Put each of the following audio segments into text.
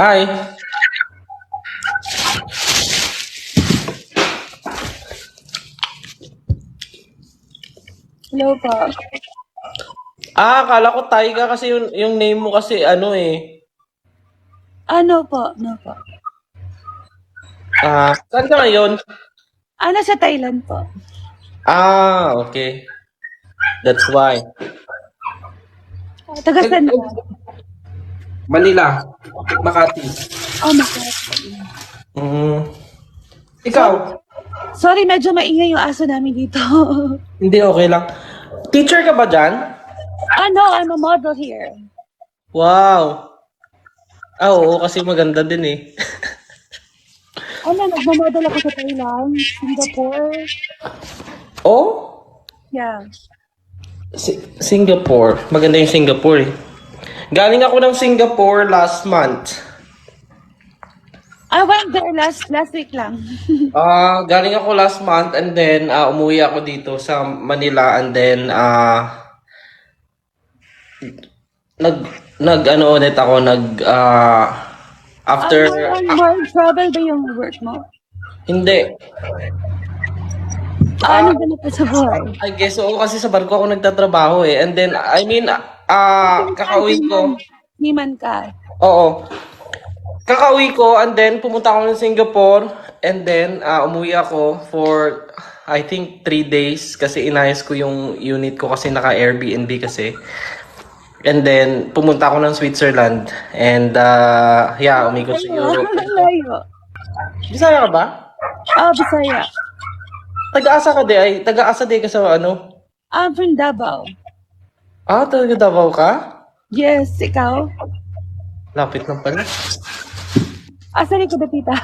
Hi. Hello po. Ah, akala ko Taiga kasi yung, yung name mo kasi ano eh. Ano po? No po. Ah, saan ka ngayon? Ah, nasa Thailand po. Ah, okay. That's why. Ah, Taga saan po? Manila. Makati. Oh, Makati. Mm. Ikaw? Sorry, medyo maingay yung aso namin dito. Hindi, okay lang. Teacher ka ba dyan? ano, I'm a model here. Wow. Ah, oo, kasi maganda din eh. Ano, nagmamodel ako sa Thailand, Singapore. oh? Yeah. Si- Singapore. Maganda yung Singapore eh. Galing ako ng Singapore last month. I went there last last week lang. Ah, galing ako last month and then ah, umuwi ako dito sa Manila and then ah nag nag ano ulit ako nag ah after world travel ba yung work mo? hindi Ah, ano ganito sa buhay? I guess oo kasi sa barko ako nagtatrabaho eh and then I mean ah kakauwi ko Niman ka. oo kakauwi ko and then pumunta ako ng Singapore and then ah, umuwi ako for I think three days kasi inayos ko yung unit ko kasi naka Airbnb kasi and then pumunta ako ng Switzerland and ah, yeah umikot sa Europe layo. Bisaya ka ba? Ah, Bisaya. Taga-asa ka di ay taga-asa di ka sa ano? I'm from Davao. Ah, taga Davao ka? Yes, ikaw? Lapit lang pala. Asan ko ba, tita?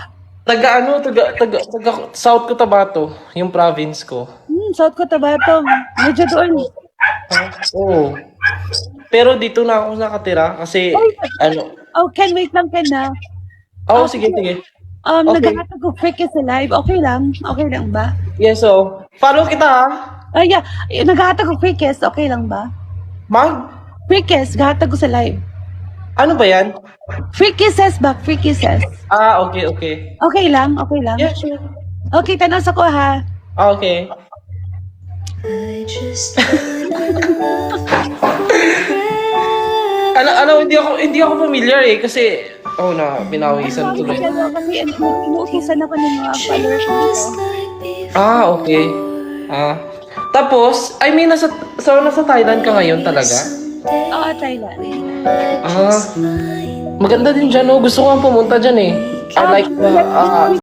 Taga ano, taga, taga, taga South Cotabato, yung province ko. Hmm, South Cotabato. Medyo doon. Ah, Oo. Pero dito na ako nakatira kasi ano. Oh, Ken, wait lang, Ken na. Oh, sige, sige. Um, Okay. nagkakatag ko Freak is alive. Okay lang? Okay lang ba? Yes, so, follow kita ha. Ay, yeah. Nagkakatag ko Freak is. Okay lang ba? Mag, Freak is. Gahatag ko sa live. ano ba yan? Free kisses back. Free kisses. Ah, okay, okay. Okay lang? Okay lang? Yeah, sure. Okay, tanong sa ko ha. Ah, okay. ano, ano, hindi ako, hindi ako familiar eh, kasi, oh na, pinawisan tuloy. Kasi inuutusan ako ng mga followers ko. Ah, okay. Ah. Tapos, I mean, nasa, so, nasa Thailand ka ngayon talaga? Oo, Thailand. Ah. Maganda din dyan, oh. Gusto ko nga pumunta dyan eh. I like the, ah,